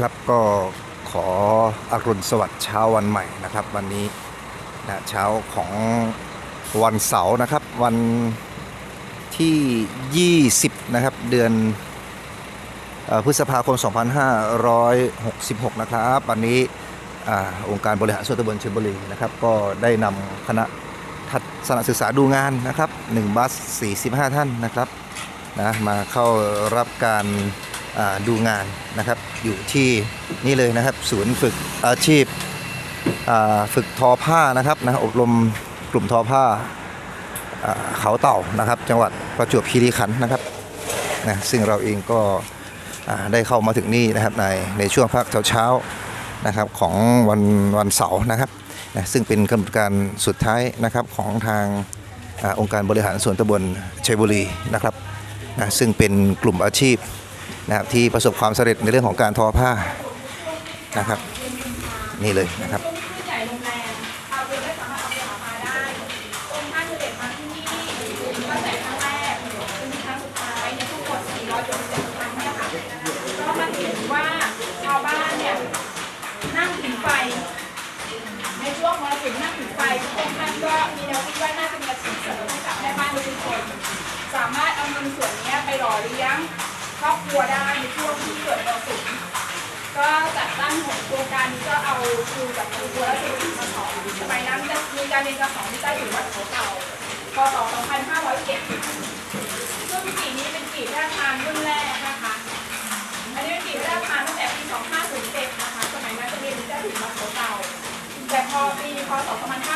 ครับก็ขออรุณสวัสดิ์เช้าวันใหม่นะครับ วันนี้นะเช้าของวันเสาร์นะครับ วันที่ 20 นะครับ เดือนพฤษภาคม 2566 นะครับ วันนี้อองค์การบริหารส่วนตำบลเชียงบุรีนะครับ ก็ได้นำคณะทัศนศึกษาดูงานนะครับ 1 บัส 45 ท่านนะครับนะมาเข้ารับการ ดูงานนะครับ อยู่ที่นี่เลยนะครับ ศูนย์ฝึกอาชีพฝึกทอผ้านะครับนะอบรมกลุ่มทอผ้าเขาเต่านะครับ จังหวัดประจวบคีรีขันธ์นะครับนะซึ่งเราเองก็ได้เข้ามาถึงนี่นะครับในในช่วงพักเช้าๆนะครับของวันวันเสาร์นะครับนะซึ่งเป็นกำหนดการสุดท้ายนะครับของทางอองค์การบริหารส่วนตำบลชัยบุรีนะครับนะซึ่งเป็นกลุ่มอาชีพ นะครับที่ประสบความสำเร็จในเรื่องของการทอผ้านะครับ นี่เลยนะครับ ตัวได้ในช่วงที่เกิดมรสุมก็จัดตั้งโครงการนี้ก็เอาครูจากครูบัวและครูศิลป์มาสอนสมัยนั้นจะมีการเรียนการสอนที่ใต้ถุนวัดเขาเก่าพศ2507ซึ่งปีนี้เป็นปีแรกทานรุ่นแรกนะคะ อันนี้เป็นปีแรกทานตั้งแต่ปี2507นะคะ สมัยนั้นจะเรียนที่ใต้ถุนวัดเขาเก่าแต่พอปีพศ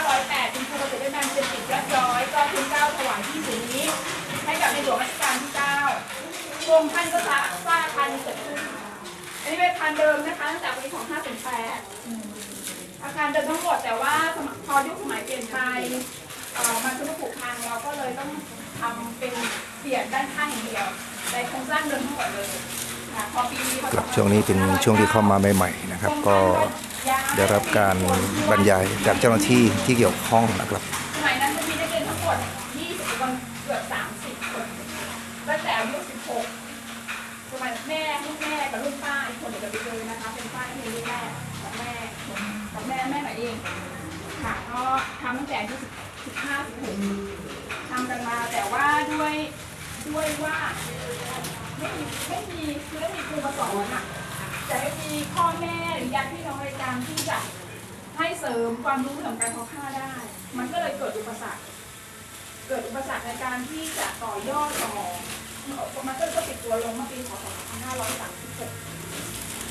2508คุณครูเกษตรนันเป็นปิดเรียบร้อยก็ทุนเก้าถวายที่ศูนย์นี้ ให้กับในหลวงรัช กาลที่9วงท่านก็สร้างสร้างอาคารนี้เสร็จขึ้นอันนี้เป็นอาคารเดิมนะคะตั้งแต่ปี2508อาคารเดิมทั้งหมดแต่ว่าสมัยพอยุคสมัยเปลี่ยนไปเอ่อมันทุกผูกพังเราก็เลยต้องทำเป็นเปลี่ยนด้านข้างอย่างเดียวแต่โครงสร้างเดิมทั้งหมดเลยค่ะพอปีพศครับช่วงนี้เป็นช่วงที่เข้ามาใหม่ๆนะครับ ก็ได้รับการบรรยายจากเจ้าหน้าที่ที่เกี่ยวข้องนะครับ สมัยนั้นจะมีนักเรียนทั้งหมด 20 คนเกือบ 30 คนตั้งแต่อายุ 16 สมัยแม่รุ่นแม่กับรุ่นป้าอีกคนเดี๋ยวจะไปดูนะคะ เป็นป้าที่มีรุ่นแม่กับแม่กับแม่แม่หน่อยเอง ค่ะก็ ทำตั้งแต่อายุ15 16ทำกันมาแต่ว่าด้วยด้วยว่าไม่มีไม่มีคือไม่มีครูมาสอนอะแต่ไม่มีพ่อแม่หรือญาติพี่น้องในการที่จะให้เสริมความรู้เรื่องการทอผ้าได้ มันก็เลยเกิดอุปสรรค เกิดอุปสรรคในการที่จะต่อยอดต่อมันก็ก็ปิดตัวลงเมื่อปีพศ2536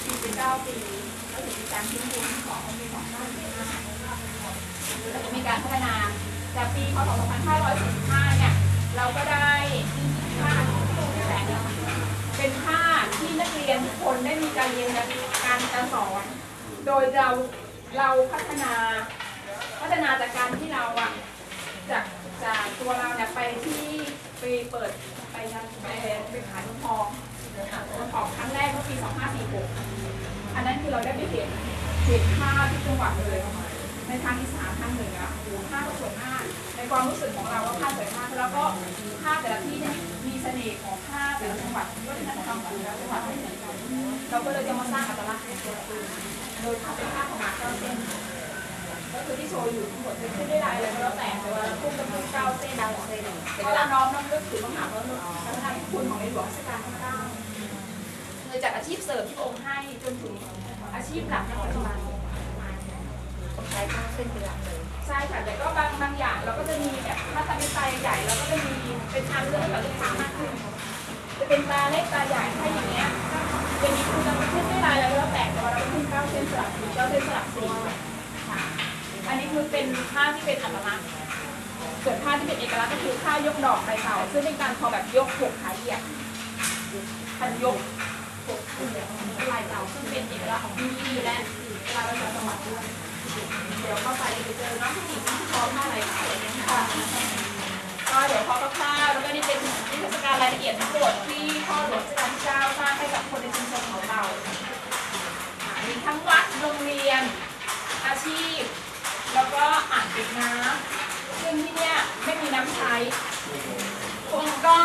ปี19ปีแล้วถึงมีการทิ้งทุนของปี 2545แล้วก็มีการพัฒนาจากปีพศ2545 เนี่ย เราก็ได้ผ้าแสนเป็นผ้าที่นักเรียนทุกคนได้มีการเรียนการการสอน โดยเราเราพัฒนาพัฒนาจากการที่เราอะจากจากตัวเราเนี่ยไปที่ไปเปิดไปยังไปไปขายทองทองครั้งแรกเมื่อปี 2546 อันนั้นคือเราได้ไปเห็นเห็นภาที่จังหวัดเลย ในทางอีสานทางเหนือโอ้โหภาพก็สวยมากในความรู้สึกของเราว่าภาพสวยมากแล้วก็ภาพแต่ละที่เนี่ยมีเสน่ห์ของภาพแต่ละจังหวัดวัฒนธรรมของแต่ละจังหวัดไม่เหมือนกันเราก็เลยจะมาสร้างอัตลักษณ์ของตัวเองโดยภาพเป็นภาพของหมาเก้าเส้นก็คือที่โชว์อยู่ทั้งหมดจะขึ้นได้ลายอะไรก็แล้วแต่แต่ว่าพุ่งเป็นเก้าเส้นดาวเส้นก็เราน้อมน้ำลึกถึงมหาพระพระธคุณของในหลวงรัชกาลที่เก้าเลยจากอาชีพเสริมที่องค์ให้จนถึงอาชีพหลักในปัจจุบัน ใช้ผ้าเส้นเป็นหลักเลยใช่ค่ะแต่ก็บางบางอย่างเราก็จะมีแบบถ้าทำเป็นตาใหญ่เราก็จะมีเป็นทางเลือกให้กับลูกค้ามากขึ้นจะเป็นตาเล็กตาใหญ่ถ้าอย่างเงี้ยจะมีคุณจะขึ้นได้ลายอะไรก็แล้วแต่แต่ว่าเราขึ้นเก้าเส้นสลับสีเก้าเส้นสลับสีค่ะอันนี้คือเป็นผ้าที่เป็นอัตลักษณ์ส่วนผ้าที่เป็นเอกลักษณ์ก็คือผ้ายกดอกใบเต่าซึ่งเป็นการทอแบบยกหกขาเหยียดพันยกหกขาเหยียดายเต่าซึ่งเป็นเอกลักษณ์ของที่นี่และเวลาเราจะสมัครด้วยเดี๋ยวเข้าไปไปเจอน้องผู้หญิงที่ทอผ้าลายเต่าค่ะก็เดี๋ยวพอคร่าวๆแล้วก็นี่เป็นนิทรรศการรายละเอียดทั้งหมดที่พ่อหลวงรัชกาลเก้าสร้างให้กับคนในชุมชนของเราอ่ามีทั้งวัดโรงเรียน อาชีพ แล้วก็อ่างเก็บน้ำซึ่งที่เนี่ยไม่มีน้ำใช้คนก็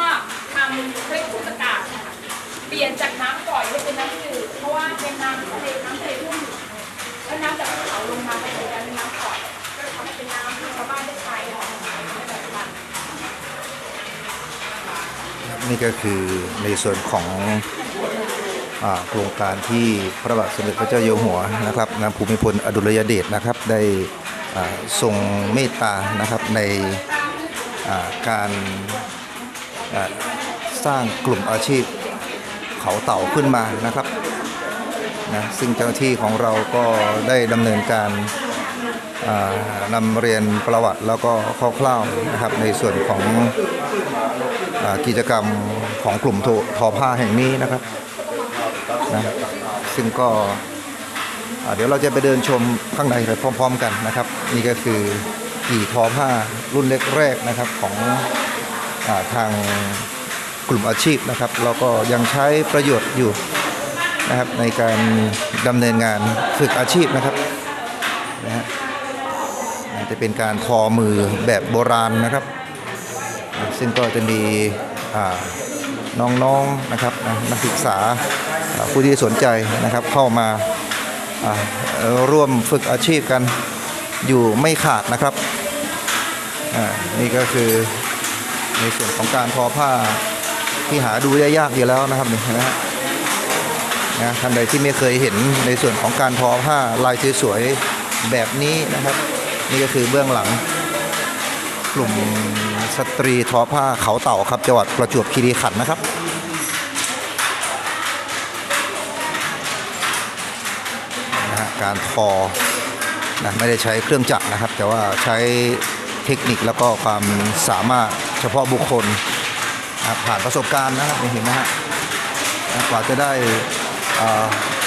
ทำเครื่องพุทธกาศ ปลี่ยนจากน้ำก่อยเป็นน้ำจืดเพราะว่าเป็นน้ำทะเลน้ำทะเลท่วมอยู่แล้วน้ำจากภูเขาลงมาเป็นน้ำก่อยก็ทำให้เป็นน้ำที่ชาวบ้านได้ใช้นี่ก็คือในส่วนของโครงการที่พระบาทสมเด็จพระเจ้าอยู่หัวนะครับนภูมิพลอดุลยเดชนะครับได้ทรงเมตตานะครับในการสร้างกลุ่มอาชีพ เขาเต่าขึ้นมานะครับนะซึ่งเจ้าหน้าที่ของเราก็ได้ดำเนินการนำเรียนประวัติแล้วก็คร่าวๆนะครับในส่วนของอกิจกรรมของกลุ่มททอผ้าแห่งนี้นะครับนะซึ่งก็เดี๋ยวเราจะไปเดินชมข้างในไปพร้อม ๆ กันนะครับ นี่ก็คือกี่ทอผ้ารุ่นแรกๆนะครับของอทาง กลุ่มอาชีพนะครับแล้วก็ยังใช้ประโยชน์อยู่นะครับในการดำเนินงานฝึกอาชีพนะครับนะฮะจะเป็นการทอมือแบบโบราณนะครับ ซึ่งก็จะมีน้องๆนะครับนักศึกษาผู้ที่สนใจนะครับเข้ามาร่วมฝึกอาชีพกันอยู่ไม่ขาดนะครับนี่ก็คือในส่วนของการทอผ้า ที่หาดูได้ยากอยู่แล้วนะครับนี่นะฮะนะท่านใดที่ไม่เคยเห็นในส่วนของการทอผ้าลายสวยๆแบบนี้นะครับ นี่ก็คือเบื้องหลัง กลุ่มสตรีทอผ้าเขาเต่าครับจังหวัดประจวบคีรีขันธ์นะครับนะฮะการทอนะไม่ได้ใช้เครื่องจักรนะครับ แต่ว่าใช้เทคนิคแล้วก็ความสามารถเฉพาะบุคคล ผ่านประสบการณ์นะครับเห็นไหมฮะกว่าจะได้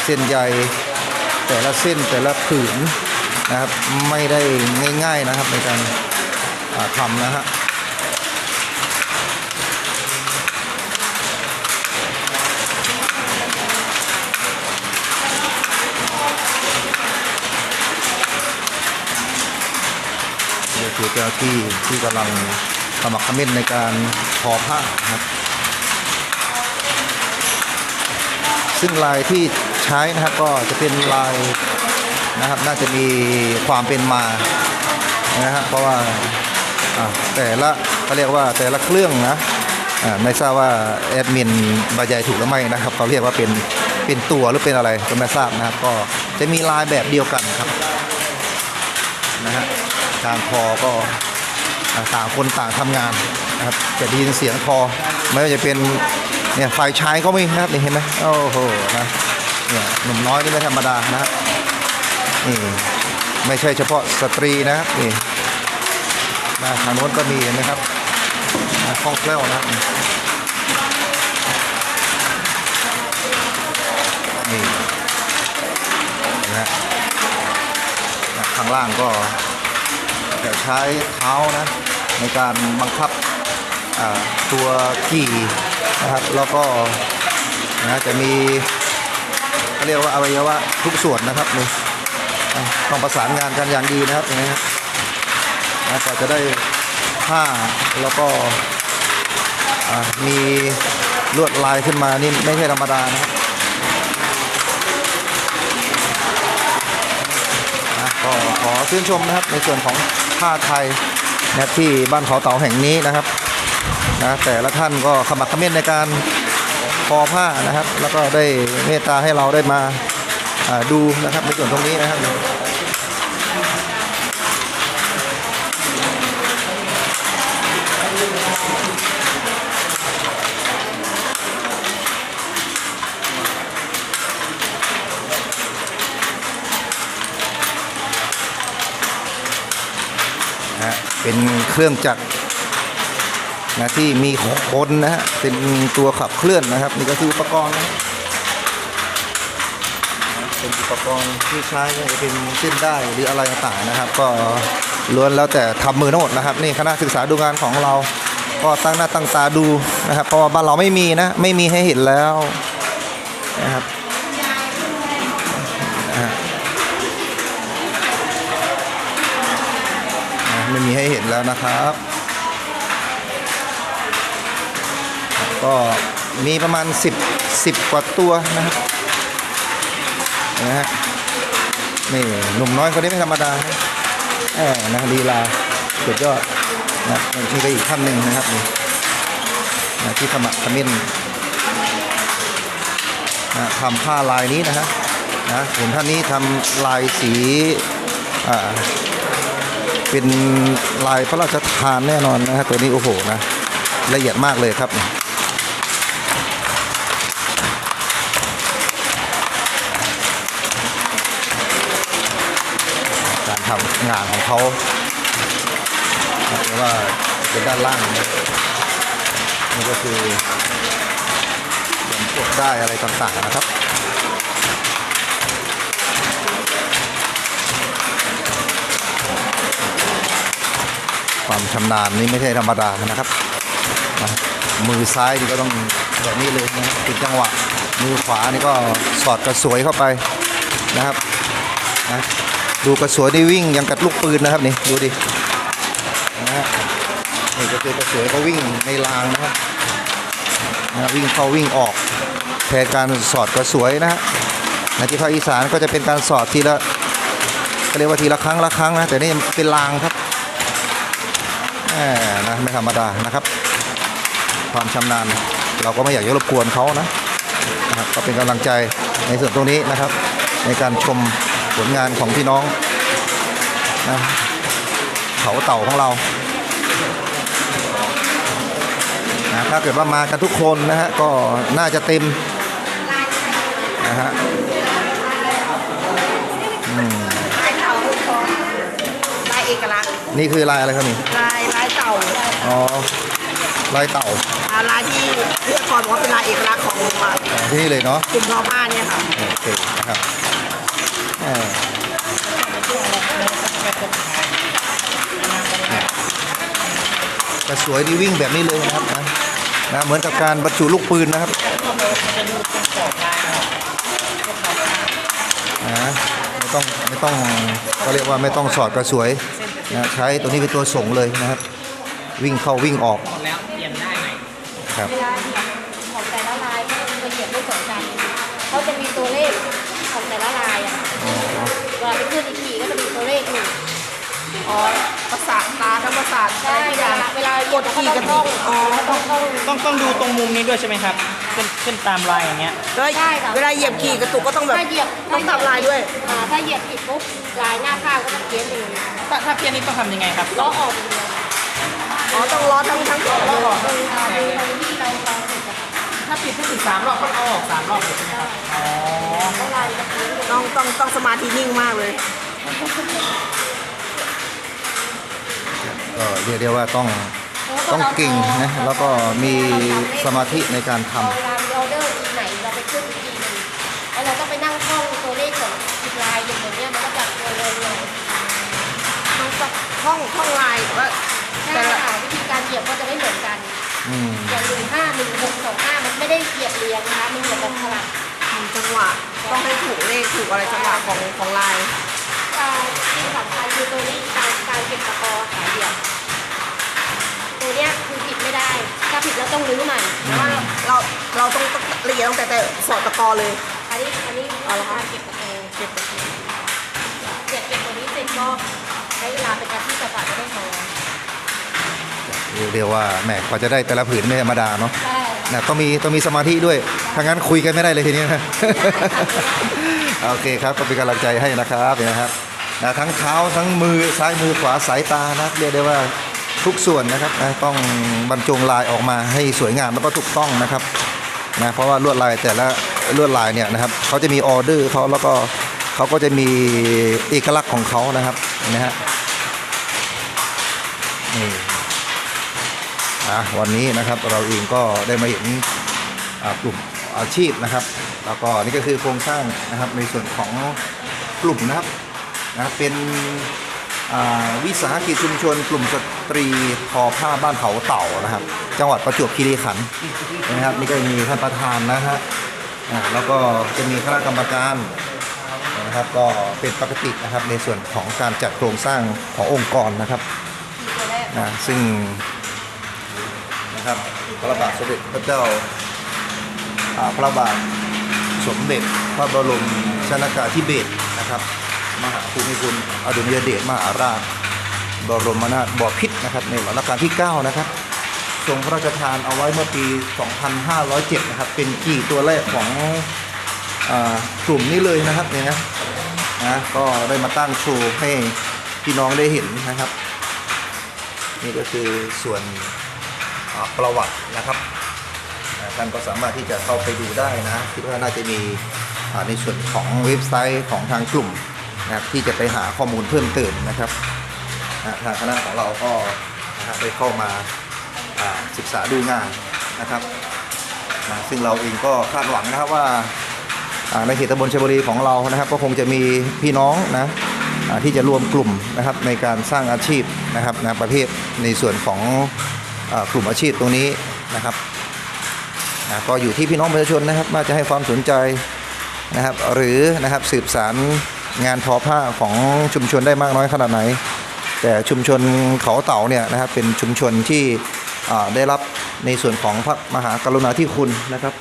เส้นใยแต่ละเส้นแต่ละผืนนะครับไม่ได้ง่าย ๆนะครับในการาทำนะฮะนี่คือเจ้าที่ที่กำลัง สมัครขมิ้นในการทอผ้านะครับ ซึ่งลายที่ใช้นะครับก็จะเป็นลายนะครับ น่าจะมีความเป็นมานะฮะเพราะว่าแต่ละเขาเรียกว่าแต่ละเครื่องนะไม่ทราบว่าแอดมินบรรยายถูกหรือไม่นะครับเขาเรียกว่าเป็นเป็นตัวหรือเป็นอะไรก็ไม่ทราบนะครับ ก็จะมีลายแบบเดียวกันครับนะฮะการทอก็ ต่างคนต่างทำงานนะครับจะได้ยินเสียงทอไม่ว่าจะเป็นเนี่ยไฟฉายก็มีนะครับนี่เห็นไหมโอ้โหนะเนี่ยหนุ่มน้อยนี่ไม่ธรรมดานะครับนี่ไม่ใช่เฉพาะสตรีนะครับนี่นะทางโน้นก็มีนไหมครับคล่องแคล่วนะนี่นะฮะนะข้างล่างก็ จะใช้เท้านะในการบังคับตัวกี่นะครับแล้วก็นะจะมีเขาเรียกว่าอวัยวะทุกส่วนนะครับนี่ต้องประสานงานกันอย่างดีนะครับอย่างนี้ครับนะกว่าจะได้ผ้าแล้วก็มีลวดลายขึ้นมานี่ไม่ใช่ธรรมดานะครับ ก็ขอชื่นชมนะครับในส่วนของผ้าไทยนะที่บ้านเขาเต่าแห่งนี้นะครับนะแต่ละท่านก็ขมักขม้นในการทอผ้านะครับ แล้วก็ได้เมตตาให้เราได้มาดูนะครับในส่วนตรงนี้นะครับ เป็นเครื่องจักรนะที่มีคนนะฮะเป็นตัวขับเคลื่อนนะครับ นี่ก็คืออุปกรณ์นะเป็นอุปกรณ์ที่ใช้จะเป็นเส้นได้หรืออะไรต่างๆนะครับ ก็ล้วนแล้วแต่ทำมือทั้งหมดนะครับนี่คณะศึกษาดูงานของเรา ก็ตั้งหน้าตั้งตาดูนะครับเพราะว่าบ้านเราไม่มีนะไม่มีให้เห็นแล้วนะครับ ไม่มีให้เห็นแล้วนะครับ ก็มีประมาณ 10 10 กว่าตัวนะครับนะฮะนี่หนุ่มน้อยคนนี้ไม่ธรรมดาแหมนะลีลาสุดยอดนะนี่ก็อีกท่านหนึ่งนะครับนี่นะที่ขมักขมิ้นนะทำผ้าลายนี้นะฮะนะเห็นท่านนี้ทำลายสีอ่า เป็นลายพระราชทานแน่นอนนะฮะตัวนี้โอ้โหนะละเอียดมากเลยครับการทำงานของเขาเรียกว่าเป็นด้านล่างนะนี่ก็คือส่วนพวกได้อะไรต่างๆนะครับ ความชำนาญนี่ไม่ใช่ธรรมดานะครับ มือซ้ายนี่ก็ต้องแบบนี้เลยนะเป็นจังหวะ มือขวานี่ก็สอดกระสวยเข้าไปนะครับนะดูกระสวยนี่วิ่งยังกับลูกปืนนะครับนี่ดูดินะฮะนี่ก็คือกระสวยก็วิ่งในรางนะครับนะวิ่งเข้าวิ่งออกแทนการสอดกระสวยนะฮะในที่ภาคอีสานก็จะเป็นการสอดทีละเรียกว่าทีละครั้งละครั้งนะแต่นี่เป็นรางครับ แหมนะไม่ธรรมดานะครับ ความชำนาญเราก็ไม่อยากจะรบกวนเขานะนะครับก็เป็นกำลังใจในส่วนตรงนี้นะครับ ในการชมผลงานของพี่น้องนะเขาเต่าของเรานะถ้าเกิดว่ามากันทุกคนนะฮะก็น่าจะเต็มนะฮะอืมลายเต่าคือคอลายเอกลักษณ์นี่คือลายอะไรครับนี่ลายลายเต่า อ๋อลายเต่าอ่าลายที่เพื่อนคอนบอกว่าเป็นลายเอกลักษณ์ของอ่าอ๋อที่นี่เลยเนาะกลุ่มทอผ้าเนี่ยค่ะโอเคนะครับแหมกระสวยนี่วิ่งแบบนี้เลยนะครับนะนะเหมือนกับการบรรจุลูกปืนนะครับนะไม่ต้องไม่ต้องก็เรียกว่าไม่ต้องสอดกระสวยนะใช้ตัวนี้เป็นตัวส่งเลยนะครับ วิ่งเข้าวิ่งออกแล้วเปลี่ยนได้ไหมครับ เวลาเหยียบของแต่ละลายก็จะเหยียบไม่เหมือนกันเขาจะมีตัวเลขของแต่ละลายอะเวลาไปขึ้นอีกทีก็จะมีตัวเลขอยู่อ๋อประสาทตาทั้งประสาทใช่ทุกเวอย่างลาเวลากดขี่กระติกอ๋อต้องต้องต้องต้องดูตรงมุมนี้ด้วยใช่ไหมครับ ขึ้นขึ้นตามลายอย่างเงี้ยแล้วเวลาเหยียบขี่กระตุกก็ต้องแบบถ้าเหยียบต้องทำลายด้วยอ่าถ้าเหยียบผิดปุ๊บลายหน้าข้างก็จะเพี้ยนไปเลยถ้าถ้าเพี้ยนนี้ต้องทำยังไงครับล้อออกอย่างเดียว อ๋อต้องล้อทั้งทั้งสองล้อออกตรอ่าตรงตรงที่เราเราติดอะค่ะถ้าปิดทุกสิบสามรอบต้องเอาออกสามรอบเลยใช่ไหมครับอ๋อแล้วลายจะเพี้ยนต้องต้องต้องสมาธินิ่งมากเลย ก็เรียกได้ว่าต้องต้องเก่งนะแล้วก็มีสมาธิในการทำเวลามีออเดอร์ทีไหนเราไปขึ้นอีกทีหนึงแล้วเราต้องไปนั่งท่องตัวเลขของอีกลายอย่างเงี้ยมันก็จะงงๆเลยต้องต้องท่องท่องลายว่า ใช่แต่ละค่ะวิธีการเหยียบก็จะไม่เหมือนกันอืมอย่างหนึ่งห้าหนึ่งหกสองห้ามันไม่ได้เหยียบเรียงนะคะมันเหยียบแบบสลับจังหวะต้องให้ถูกเลขถูกอะไรจังหวะของของลายอ่าที่สำคัญคือตัวนี้การการเก็บตะกอขาเหยียบตัวเนี้ยคือผิดไม่ได้ถ้าผิดแล้วต้องรื้อใหม่ว่าเราเราต้องละเอียดตั้งแต่แต่สอดตะกอเลย อันนี้อันนี้เอาละค่ะเก็บตะกอเก็บตะกอเก็บเก็บตัวนี้เสร็จก็ใช้เวลาเป็นการที่จังหวะจะได้พอ เรียกเรียกว่าแหมกว่าจะได้แต่ละผืนไม่ธรรมดาเนาะใช่นะต้องมีต้องมีสมาธิด้วยถ้างั้นคุยกันไม่ได้เลยทีนี้นะโอเคครับก็เป็นกำลังใจให้นะครับเนี่ยนะครับนะทั้งเท้าทั้งมือซ้ายมือขวาสายตานะเรียกได้ว่าทุกส่วนนะครับนะต้องบรรจงลายออกมาให้สวยงามแล้วก็ถูกต้องนะครับนะเพราะว่าลวดลายแต่ละลวดลายเนี่ยนะครับเขาจะมีออเดอร์เขาแล้วก็เขาก็จะมีเอกลักษณ์ของเขานะครับนะฮะนี่ อะวันนี้นะครับเราเองก็ได้มาเห็นกลุ่มอาชีพนะครับ แล้วก็นี่ก็คือโครงสร้างนะครับในส่วนของกลุ่มนะครับนะเป็นวิสาหกิจชุมชน กลุ่มสตรีทอผ้าบ้านเขาเต่านะครับ จังหวัดประจวบคีรีขันธ์นะครับ นี่ก็มีท่านประธานนะฮะแล้วก็จะมีคณะกรรมการนะครับก็เป็นปกตินะครับในส่วนของการจัดโครงสร้างขององค์กรนะครับนะซึ่ง นะครับพระบาทสมเด็จพระเจ้าพระบาทสมเด็จพระบรมชนากาธิเบศรนะครับ มหาภูมิพลอดุลยเดชมหาราช บรมนาถบพิตรนะครับในรัชกาลที่ 9 นะครับทรงพระราชทานเอาไว้เมื่อปี 2507 นะครับ เป็นกี่ตัวแรกของอกลุ่มนี้เลยนะครับเนี่ยนะนะก็ได้มาตั้งโชว์ให้พี่น้องได้เห็นนะครับ นี่ก็คือส่วน ประวัตินะครับท่านก็สามารถที่จะเข้าไปดูได้นะคิดว่าน่าจะมีในส่วนของเว็บไซต์ของทางกลุ่มนะครับที่จะไปหาข้อมูลเพิ่มเติมนะครับทางคณะของเราก็นะฮะได้เข้ามาศึกษาดูงานนะครับซึ่งเราเองก็คาดหวังนะครับว่าในเขตตำบลชัยบุรีของเรานะครับ ก็คงจะมีพี่น้องนะที่จะรวมกลุ่มนะครับในการสร้างอาชีพนะครับนะประเภทในส่วนของ กลุ่มอาชีพตรงนี้นะครับก็อยู่ที่พี่น้องประชาชนนะครับว่าจะให้ความสนใจนะครับหรือนะครับสืบสารงานทอผ้าของชุมชนได้มากน้อยขนาดไหน แต่ชุมชนเขาเต่าเนี่ยนะครับเป็นชุมชนที่ได้รับในส่วนของพระมหากรุณาธิคุณนะครับ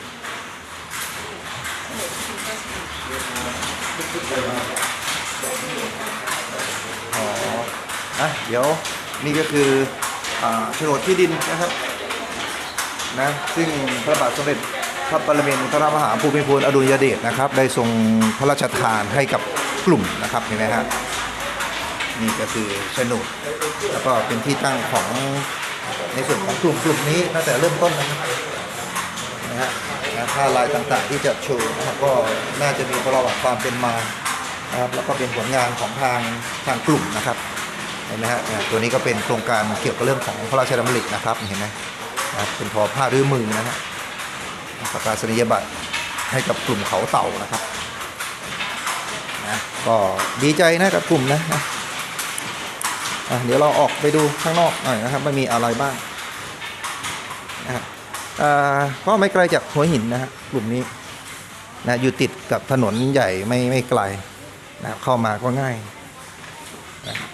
อ๋อนะเดี๋ยวนี่ก็คือ โฉนดที่ดินนะครับนะซึ่งพระบาทสมเด็จพระปรมินทรมหาภูมิพลอดุลยเดชนะครับ ได้ทรงพระราชทานให้กับกลุ่มนะครับเห็นไหมฮะนี่ก็คือโฉนดแล้วก็เป็นที่ตั้งของในส่วนของกลุ่มกลุ่มนี้ตั้งแต่เริ่มต้นนะครับนะฮะนะผ้าลายต่างๆที่จะโชว์นะครับก็น่าจะมีประวัติความเป็นมานะครับแล้วก็เป็นผลงานของทางทางกลุ่มนะครับ ห็นไหมฮะตัวนี้ก็เป็นโครงการเกี่ยวกับเรื่องของพระราชดำรินะครับเห็นไหมเป็นทอผ้ารื้อมือนะฮะประกาศนียบัตรให้กับกลุ่มเขาเต่านะครับนะก็ดีใจนะกับกลุ่มนะนะเดี๋ยวเราออกไปดูข้างนอกหน่อยนะครับไม่มีอะไรบ้างนะฮะอ่าก็ไม่ไกลจากหัวหินนะฮะกลุ่มนี้นะอยู่ติดกับถนนใหญ่ไม่ไม่ไกลนะเข้ามาก็ง่ายนะครับ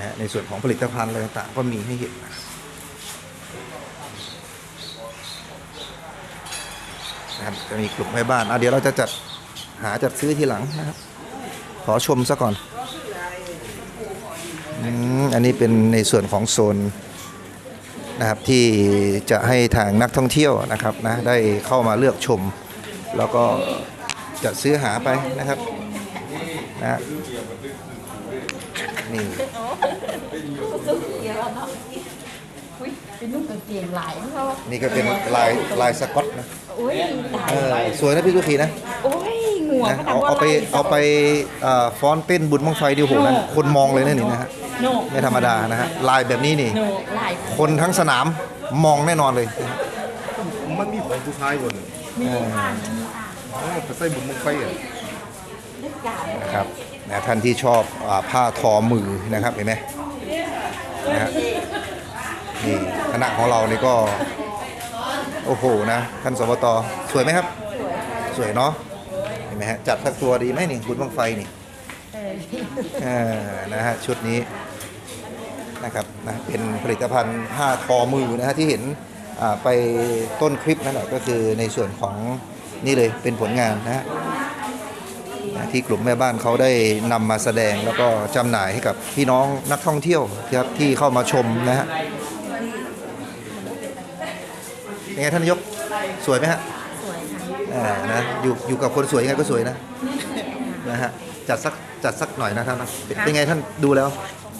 นะในส่วนของผลิตภัณฑ์อะไรต่างๆก็มีให้เห็นนะครับจะมีกลุ่มแม่บ้านอะเดี๋ยวเราจะจัดหาจัดซื้อทีหลังนะครับขอชมซะก่อนอันนี้เป็นในส่วนของโซนนะครับที่จะให้ทางนักท่องเที่ยวนะครับนะได้เข้ามาเลือกชม แล้วก็จะซื้อหาไปนะครับนะ นี่เดี๋ยวเราเนาะอุ้ยเป็นนุ่งกางเกงลายเขานี่ก็เป็นลายลายสก๊อตนะอุ้ยตายเออสวยนะพี่สุขีนะโอ้ยงัวนะก็เอาทำว่าเอาไปลยเอาไปเอ่อฟ้อนเต้นบุญบังไฟดิโหนั้นคนมองเลยนะนี่นะฮะโนไม่ธรรมดานะฮะลายแบบนี้นี่ โนลายคนทั้งสนามมองแน่นอนเลยนะฮะมันมีของผู้ชายคนมีอ่านมีอ่านอ๋อไปใส่บุญมึงไฟอะ นึกการนะครับ นะท่านที่ชอบอาผ้าทอมือนะครับเห็นไหมนะฮะนี่คณะของเรานี่ก็ โอ้โหนะท่านสบตสวยไหมครับ สวยเนาะเห็นไหมฮะจัดสักตัวดีไหมนี่บุญบังไฟนี่เออเออนะฮะชุดนี้นะครับนะเป็นผลิตภัณฑ์ผ้าทอมือนะฮะที่เห็นอ่าไปต้นคลิปนั่นแหละก็คือในส่วนของนี่เลยเป็นผลงานนะฮะนะ ที่กลุ่มแม่บ้านเขาได้นำมาแสดงแล้วก็จำหน่ายให้กับพี่น้องนักท่องเที่ยวครับที่เข้ามาชมนะฮะยังไงท่านนายกสวยไหมฮะสวยค่ะอ่านะอยู่อยู่กับคนสวยยังไงก็สวยนะนะฮะจัดสักจัดสักหน่อยนะท่านนะเป็นเป็นไงท่านดูแล้ว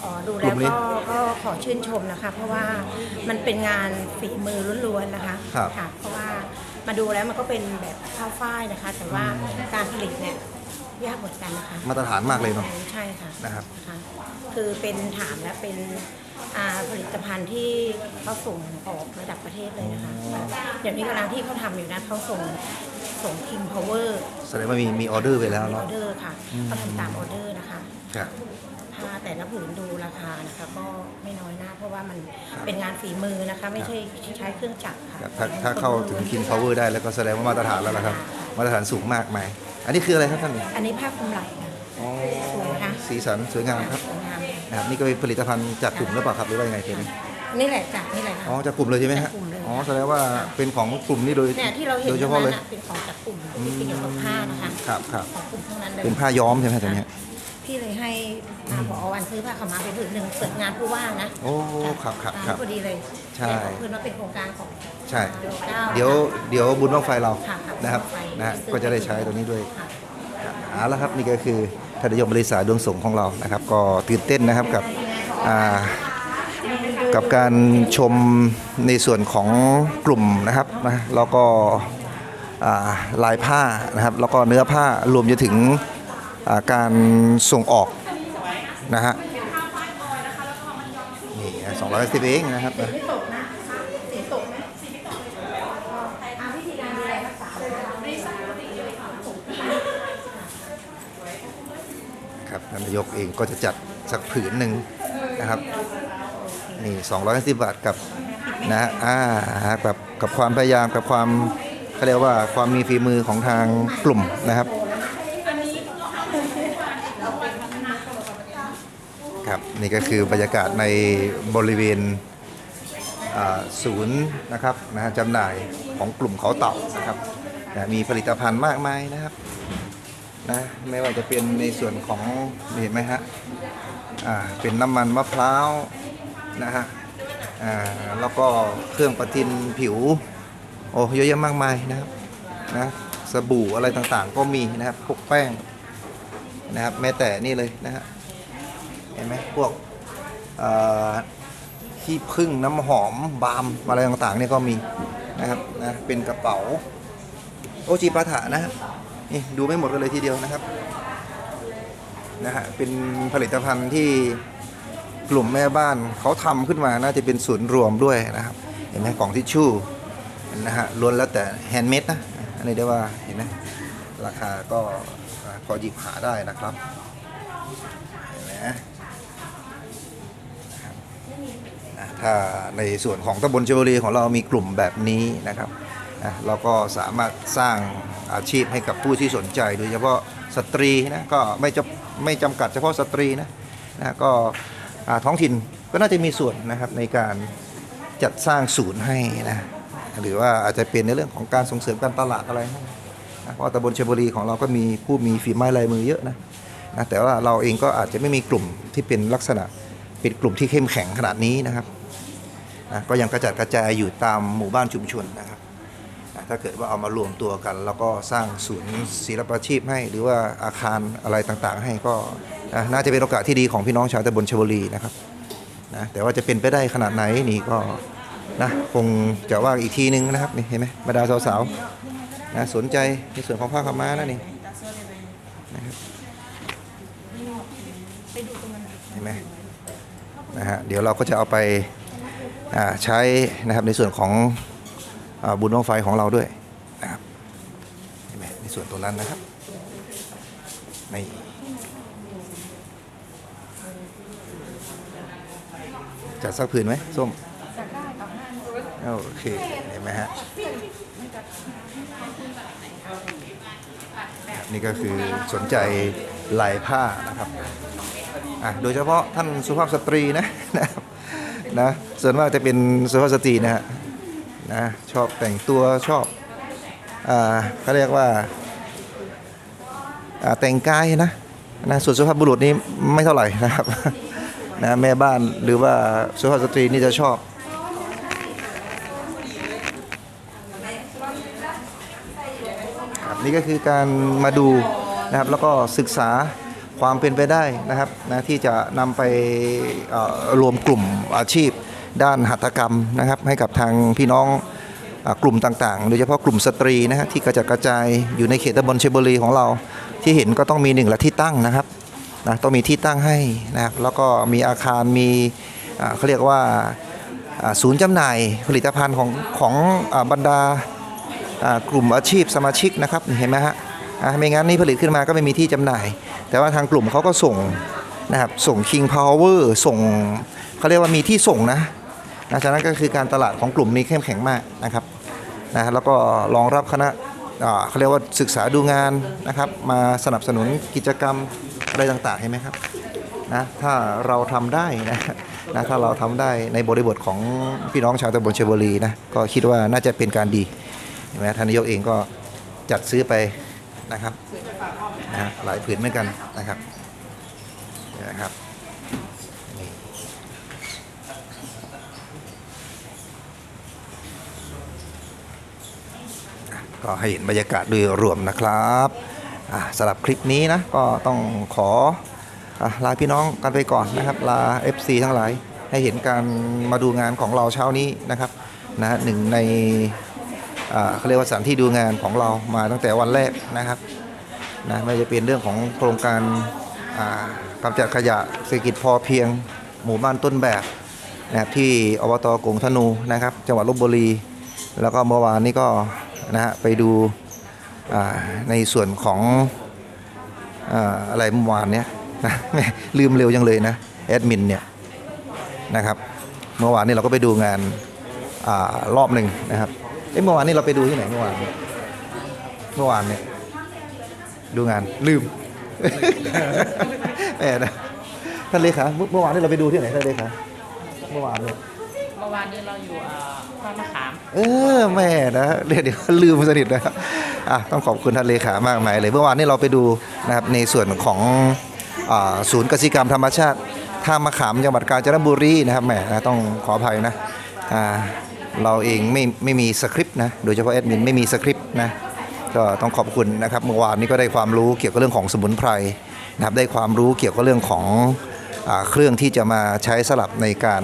อ๋อดูกลุ่แล้วมนี้ก็ก็ขอชื่นชมนะคะ เพราะว่ามันเป็นงานฝีมือล้วนๆนะคะครับค่ะเพราะว่ามาดูแล้วมันก็เป็นแบบข้าวฝ้ายนะคะ แต่ว่าการผลิตเนี่ย ยากเหมือนกันนะคะมาตรฐานมากเลยเนาะใช่ค่ะนะครับนะคะคือเป็นฐานและเป็นอ่าผลิตภัณฑ์ที่เขาส่งออกระดับประเทศเลยนะคะอย่างนี้กำลังที่เขาทำอยู่นะเขาส่งส่ง King Power แสดงว่ามีมีออเดอร์ไปแล้วออเนาะ เดอร์ค่ะเขาทำตามออเดอร์นะคะครับ ผ้าแต่ละผืนดูราคานะคะ ก็ไม่น้อยนะเพราะว่ามันเป็นงานฝีมือนะคะ ไม่ใช่ใช้เครื่องจักรค่ะ ครับถ้าถ้าเข้าถึง King Power ได้แล้วก็แสดงว่ามาตรฐานแล้วละครับ มาตรฐานสูงมากไหมาย อันนี้คืออะไรครับท่านอันนี้ผ้าคลุมไหล่ค่ะอ๋อสวยนะคะสีสันสวยงามครับสวยงามนะครับนี่ก็เป็นผลิตภัณฑ์จากกลุ่มหรือเปล่าครับหรือว่ายังไงเทีนี้นี่แหละจากนี่แหละค่ะ อ๋อจากกลุ่มเลยใช่ไหมฮะจากกลุ่มเลย อ๋อแสดงว่าเป็นของกลุ่มนี้โดยเนี่ยที่เราเห็นโดยเฉตรงพาะนั้เลนยน่ะเป็นของจากกลุ่มที่เกี่ยวกับผ้านะคะครับครับของกลุ่มทั้งนั้นเลย เป็นผ้าย้อมใช่ไหมตัวเนี้ย พี่เลยให้อ่าผอวันซื้อผ้าขาวม้าไปผืนหนึ่งเปิดงานผู้ว่านะโอ้ครับครับครับอ่าพอดีเลยใช่แต่ของเพื่อนว่าเป็นโครงการของ ใช่โลก้าเดี๋ยวเดี๋ยวบุญบ้างไฟเราค่ะค่ะนะครับบุญบั้งไฟนะฮะซื้อก็จะได้ใช้ตัวนี้ด้วยค่ะ ครับเอาละครับนี่ก็คือทนายมบริษัทดวงสงฆ์ของเรานะครับ ก็ตื่นเต้นนะครับกับอ่ากับการชมในส่วนของกลุ่มนะครับนะแล้วก็อ่าลายผ้านะครับ แล้วก็เนื้อผ้ารวมจนถึงอ่า การส่งออกนะฮะนี่สองร้อยสิบเองนะครับนะครับท่านนายกเองก็จะจัดสักผืนหนึ่งนะครับนี่250บาทกับนะฮะอ่ากับกับความพยายามกับความเขาเรียกว่าความมีฝีมือของทางกลุ่มนะครับครับ นี่ก็คือบรรยากาศในบริเวณศูนย์นะครับนะฮะจำหน่ายของกลุ่มเขาเต่านะครับนะมีผลิตภัณฑ์มากมายนะครับนะไม่ว่าจะเป็นในส่วนของเห็นไหมฮะอ่าเป็นน้ำมันมะพร้าวนะฮะอ่าแล้วก็เครื่องประทินผิวโอ้เยอะแยะมากมายนะครับนะสบู่อะไรต่างๆก็มีนะครับพวกแป้งนะครับแม้แต่นี่เลยนะฮะ ห็นไหมพวกขี้ผึ้งน้ำหอมบาล์มอะไรต่างๆเนี่ยก็มีนะครับนะเป็นกระเป๋าโอจิปาถะนะฮะนี่ดูไม่หมดกันเลยทีเดียวนะครับนะฮะเป็นผลิตภัณฑ์ที่กลุ่มแม่บ้านเขาทำขึ้นมาน่าจะเป็นศูนย์รวมด้วยนะครับ เห็นไหมกล่องทิชชู่นะฮะล้วนแล้วแต่แฮนด์เมดนะอันนี้ได้ว่าเห็นไหมราคาก็พอหยิบหาได้นะครับเห็นไหมนะครับอะ ถ้าในส่วนของตำบลเชวรีของเรามีกลุ่มแบบนี้นะครับเราก็สามารถสร้างอาชีพให้กับผู้ที่สนใจ โดยเฉพาะสตรีนะก็ไม่จะไม่จำกัดเฉพาะสตรีนะนะก็ท้องถิ่นก็น่าจะมีส่วนนะครับในการจัดสร้างศูนย์ให้นะหรือว่าอาจจะเป็นในเรื่องของการส่งเสริมการตลาดอะไรนะเพราะตำบลเชยบุรีของเราก็มีผู้มีฝีไม้ลายมือเยอะนะนะแต่ว่าเราเองก็อาจจะไม่มีกลุ่มที่เป็นลักษณะเป็นกลุ่มที่เข้มแข็งขนาดนี้นะครับ นะก็ยังกระจัดกระจายอยู่ตามหมู่บ้านชุมชนนะครับนะถ้าเกิดว่าเอามารวมตัวกัน แล้วก็สร้างศูนย์ศิลปาชีพให้ หรือว่าอาคารอะไรต่างๆ ให้ก็นะน่าจะเป็นโอกาสที่ดีของพี่น้องชาวตำบลชวลีนะครับนะแต่ว่าจะเป็นไปได้ขนาดไหนนี่ก็นะคงจะว่าอีกทีนึงนะครับนี่เห็นไหมบรรดาสาวๆนะสนใจในส่วนของผ้าขาวม้านะนี่นะครับเห็นไหมนะฮะเดี๋ยวเราก็จะเอาไป ใช้นะครับในส่วนของอบุญบั้งไฟของเราด้วยนะครับเห็นไหมในส่วนตรงนั้นนะครับนี่จัดสักผืนไหมส้มได้ครับโอเคเห็นไหมฮะนี่ก็คือสนใจลายผ้านะครับ อะ โดยเฉพาะท่านสุภาพสตรีนะนะครับ นะส่วนมากจะเป็นสุภาพสตรีนะฮะนะชอบแต่งตัวชอบอ่าเขาเรียกว่าอ่าแต่งกายนะนะส่วนสุภาพบุรุษนี่ไม่เท่าไหร่นะครับนะแม่บ้านหรือว่าสุภาพสตรีนี่จะชอบครับนี่ก็คือการมาดูนะครับแล้วก็ศึกษา ความเป็นไปได้นะครับนะที่จะนำไปรวมกลุ่มอาชีพ ด้านหัตถกรรมนะครับ ให้กับทางพี่น้องกลุ่มต่างๆ โดยเฉพาะกลุ่มสตรีนะฮะที่กระจัดกระจายอยู่ในเขตตำบลเชบุรีของเรา ที่เห็นก็ต้องมีหนึ่งละที่ตั้งนะครับนะต้องมีที่ตั้งให้นะครับแล้วก็มีอาคารมีเขาเรียกว่าศูนย์จำหน่ายผลิตภัณฑ์ของของอบรรดาอ่ากลุ่มอาชีพสมาชิกนะครับเห็นไหมฮะอ่าไม่งั้นนี่ผลิตขึ้นมาก็ไม่มีที่จำหน่าย แต่ว่าทางกลุ่มเขาก็ส่งนะครับส่ง King Power ส่งเขาเรียกว่ามีที่ส่งนะนะฉะนั้นก็คือการตลาดของกลุ่มนี้เข้มแข็งมากนะครับนะแล้วก็รองรับคณะเขาเรียกว่าศึกษาดูงานนะครับ มาสนับสนุนกิจกรรมอะไรต่างๆเห็นไหมครับนะถ้าเราทำได้นะนะถ้าเราทำได้ในบริบทของพี่น้องชาวตำบลเชบุรีนะก็คิดว่าน่าจะเป็นการดีเห็นไหมท่านนายกเองก็จัดซื้อไปนะครับ นะฮะหลายผืนเหมือนกันนะครับนะครับก็ให้เห็นบรรยากาศโดยรวมนะครับสำหรับคลิปนี้นะก็ต้องขออลาพี่น้องกันไปก่อนนะครับ ลา FC ทั้งหลายให้เห็นการมาดูงานของเราเช้านี้นะครับนะหนึ่งในเขาเรียกว่าสถานที่ดูงานของเรามาตั้งแต่วันแรกนะครับ นะไม่ว่าจะเป็นเรื่องของโครงการอ่ากำจัดขยะเศรษฐกิจพอเพียง หมู่บ้านต้นแบบนะครับที่อบตกงธนูนะครับจังหวัดลบบุรี แล้วก็เมื่อวานนี้ก็นะฮะไปดูในส่วนของอะไรเมื่อวานเนี้ยนะลืมเร็วจังเลยนะแอดมินเนี่ยนะครับเมื่อวานนี้เราก็ไปดูงานอรอบหนึ่งนะครับเอ้เมื่อวานนี้เราไปดูที่ไหนเมื่อวานเนี่ยเมื่อวานเนี่ย ดูงานลืมแหมนะท่านเลขาเมื่อเมื่อวานนี้เราไปดูที่ไหนท่านเลขาเมื่อวานเนี่ยเมื่อวานนี้เราอยู่อ่าบ้านมะขาม เออแม่นะเดี๋ยวเดี๋ยวลืมสนิทนะครับอะต้องขอบคุณท่านเลขามากมายเลยเมื่อวานนี้เราไปดูนะครับในส่วนของอ่าศูนย์กสิกรรมธรรมชาติท่ามะขามจังหวัดกาญจนบุรีนะครับแหมนะต้องขออภัยนะอ่าเราเองไม่ไม่มีสคริปต์นะโดยเฉพาะแอดมินไม่มีสคริปต์นะ ก็ต้องขอบคุณนะครับเมื่อวานนี้ก็ได้ความรู้เกี่ยวกับเรื่องของสมุนไพรนะครับได้ความรู้เกี่ยวกับเรื่องของอเครื่องที่จะมาใช้สลับในการ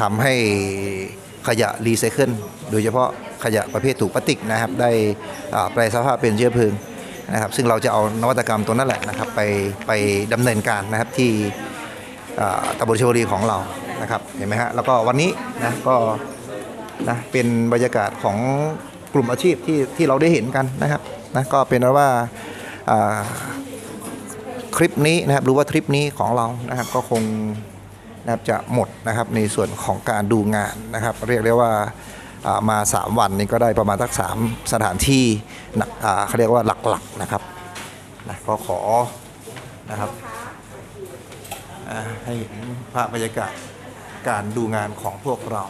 ทำาให้ขยะรีไซเคิลโดยเฉพาะขยะประเภทถุงพลาสติกนะครับ ได้อ่าแปลสภาพเป็นเชื้อเพลิงนะครับ ซึ่งเราจะเอานวัตกรรมตัวนั้นแหละนะครับ ไปไปดำเนินการนะครับที่ตำบลชลรีของเรานะครับเห็นไหมฮะแล้วก็วันนี้นะก็นะเป็นบรรยากาศของ กลุ่มอาชีพที่ที่เราได้เห็นกันนะครับนะก็เป็นว่าอ่าคลิปนี้นะครับหรือว่าทริปนี้ของเรานะครับก็คงนะครับจะหมดนะครับในส่วนของการดูงานนะครับ เรียกได้ว่าอ่ามา 3 วันนี้ก็ได้ประมาณสักสามสถานที่หนักเขาเรียกว่าหลักๆนะครับนะก็ขอนะครับให้เห็นภาพบรรยากาศการดูงานของพวกเรา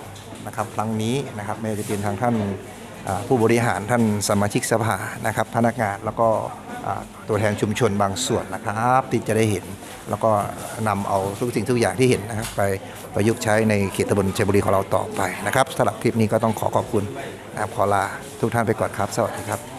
นะครับ ครั้งนี้นะครับไม่ว่าจะเป็นทางท่าน ผู้บริหารท่านสมาชิกสภานะครับ พนักงานแล้วก็ตัวแทนชุมชนบางส่วนนะครับ ที่จะได้เห็นแล้วก็นำเอาทุกสิ่งทุกอย่างที่เห็นนะครับ ไปประยุกต์ใช้ในเขตตำบลชัยบุรีของเราต่อไปนะครับสำหรับคลิปนี้ก็ต้องขอขอบคุณนะครับขอลาทุกท่านไปก่อนครับ สวัสดีครับ